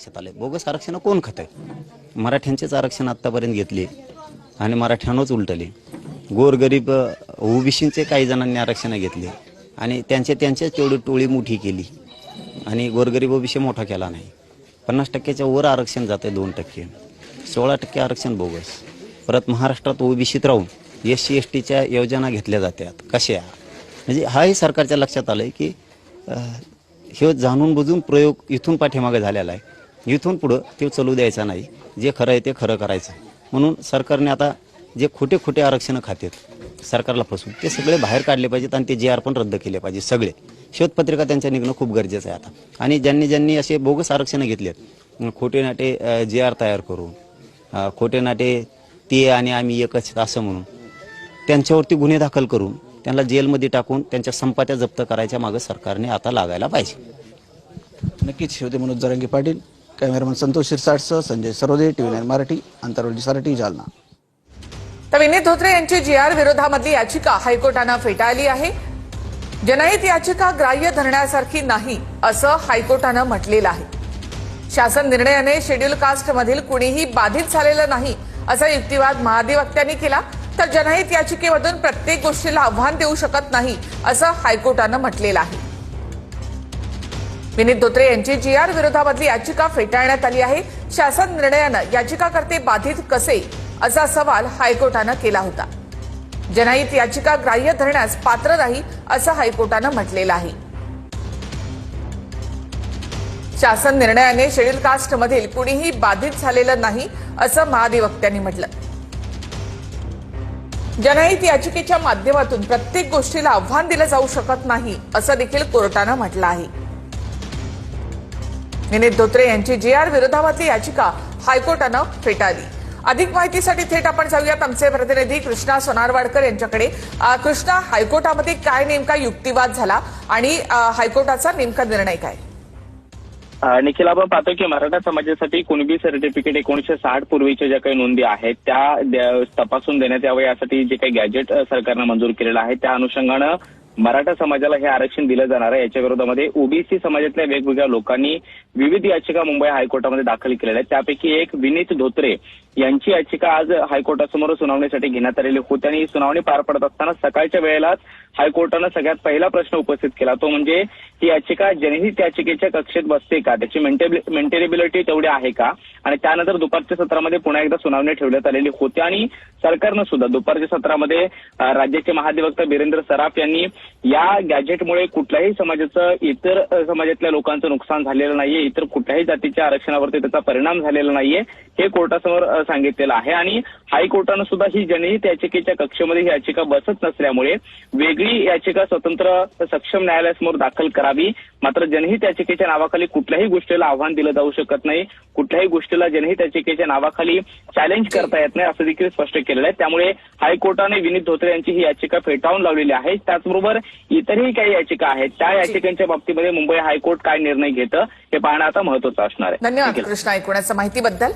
लक्षात आले. बोगस आरक्षण कोण खात मराठ्यांचेच आरक्षण आत्तापर्यंत घेतले आणि मराठ्यांनाच उलटले. गोरगरीब ओबीसीचे काही जणांनी आरक्षण घेतले आणि त्यांचे त्यांचेच तेवढी टोळी मोठी केली आणि गोरगरीब ओबीसी मोठा केला नाही. पन्नास टक्क्याच्या वर आरक्षण जाते दोन टक्के. सोळा टक्के आरक्षण बोगस. परत महाराष्ट्रात ओबीसीत राहून एस सी एस टीच्या योजना घेतल्या जातात. कशा? म्हणजे हाही सरकारच्या लक्षात आलं आहे की हे जाणून बुजून प्रयोग इथून पाठीमागे झालेला आहे. इथून पुढं ते चालू द्यायचा नाही. जे खरं आहे ते खरं करायचं. म्हणून सरकारने आता जे खोटे खोटे आरक्षणं खातेत सरकारला फसून ते सगळे बाहेर काढले पाहिजेत आणि ते जे आर पण रद्द केले पाहिजे सगळे. शोधपत्रिका त्यांच्या निघणं खूप गरजेचं आहे आता. आणि ज्यांनी ज्यांनी असे बोगस आरक्षणं घेतलेत खोटे नाटे जे आर तयार करून खोटे नाटे ते आणि आम्ही एकच असं म्हणून त्यांच्यावरती गुन्हे दाखल करून त्यांना जेलमध्ये टाकून त्यांच्या संपात्या जप्त करायच्या मागे सरकारने आता लागायला पाहिजे. नक्कीच. होते मनोज जरांगे पाटील. कॅमेरामन संतोष शिरसाटसह संजय सरोदे टीव्ही नाईन मराठी आंतरराष्ट्रीय जालना. तर विनीत धोत्रे यांची जी आर विरोधामधली याचिका हायकोर्टानं फेटाळली आहे. जनहित याचिका ग्राह्य धरण्यासारखी नाही असं हायकोर्टानं म्हटलेलं आहे. शासन निर्णयाने शेड्यूल कास्टमधील कुणीही बाधित झालेलं नाही असा युक्तिवाद महाधिवक्त्यांनी केला तर जनहित याचिकेमधून प्रत्येक गोष्टीला आव्हान देऊ शकत नाही असं हायकोर्टानं म्हटलेलं आहे. विनीत धोत्रे यांची जी आर विरोधामधली याचिका फेटाळण्यात आली आहे. शासन निर्णयानं याचिकाकर्ते बाधित कसे? असा सवाल हायकोर्टानं केला होता. जनहित याचिका ग्राह्य धरण्यास पात्र नाही असं हायकोर्टानं म्हटलेलं आहे. शासन निर्णयाने शेड्यूल कास्टमधील कुणीही बाधित झालेलं नाही असं महाधिवक्त्यांनी म्हटलं. जनहित याचिकेच्या माध्यमातून प्रत्येक गोष्टीला आव्हान दिलं जाऊ शकत नाही असं देखील कोर्टानं म्हटलं आहे. विनीत धोत्रे यांची जी आर विरोधामधली याचिका हायकोर्टानं फेटाळली. अधिक माहितीसाठी थेट आपण जाऊयात आमचे प्रतिनिधी कृष्णा सोनारवाडकर यांच्याकडे. कृष्णा हायकोर्टामध्ये काय नेमका युक्तिवाद झाला आणि हायकोर्टाचा नेमका निर्णय काय? निखिल आपण पाहतो की मराठा समाजासाठी कुणबी सर्टिफिकेट एकोणीशे साठ पूर्वीच्या ज्या काही नोंदी आहेत त्या तपासून देण्यात यावं यासाठी जे काही गॅजेट सरकारनं मंजूर केलेलं आहे त्या अनुषंगानं मराठा समाजाला हे आरक्षण दिलं जाणार आहे. याच्या विरोधामध्ये ओबीसी समाजातल्या वेगवेगळ्या लोकांनी विविध याचिका मुंबई हायकोर्टामध्ये दाखल केलेल्या आहेत. त्यापैकी एक विनीत धोत्रे यांची याचिका आज हायकोर्टासमोर सुनावणीसाठी घेण्यात आलेली होती आणि ही सुनावणी पार पडत असताना सकाळच्या वेळेलाच हायकोर्टानं सगळ्यात पहिला प्रश्न उपस्थित केला. तो म्हणजे ही याचिका जनहित याचिकेच्या कक्षेत बसते का? त्याची मेंटेनेबिलिटी तेवढी आहे का? आणि त्यानंतर दुपारच्या सत्रामध्ये पुन्हा एकदा सुनावणी ठेवण्यात आलेली होती आणि सरकारनं सुद्धा दुपारच्या सत्रामध्ये राज्याचे महाधिवक्ता बिरेंद्र सराफ यांनी या गॅजेटमुळे कुठल्याही समाजाचं इतर समाजातल्या लोकांचं नुकसान झालेलं नाहीये इतर कुठल्याही जातीच्या आरक्षणावरती त्याचा परिणाम झालेला नाहीये हे कोर्टासमोर सांगितलेलं आहे. आणि हायकोर्टानं सुद्धा ही जनहित याचिकेच्या कक्षेमध्ये ही याचिका बसत नसल्यामुळे वेगळी याचिका स्वतंत्र सक्षम न्यायालयासमोर दाखल करावी. मात्र जनहित याचिकेच्या नावाखाली कुठल्याही गोष्टीला आव्हान दिलं जाऊ शकत नाही. कुठल्याही गोष्टीला जनहित याचिकेच्या नावाखाली चॅलेंज करता येत नाही असं देखील स्पष्ट केलेलं आहे. त्यामुळे हायकोर्टाने विनीत धोत्रे यांची ही याचिका फेटाळून लावलेली आहे. त्याचबरोबर इतरही काही याचिका आहेत. त्या याचिकांच्या बाबतीमध्ये मुंबई हायकोर्ट काय निर्णय घेतं हे पाहणं आता महत्वाचं असणार आहे. धन्यवाद. कृष्णा ऐकण्याच्या माहितीबद्दल?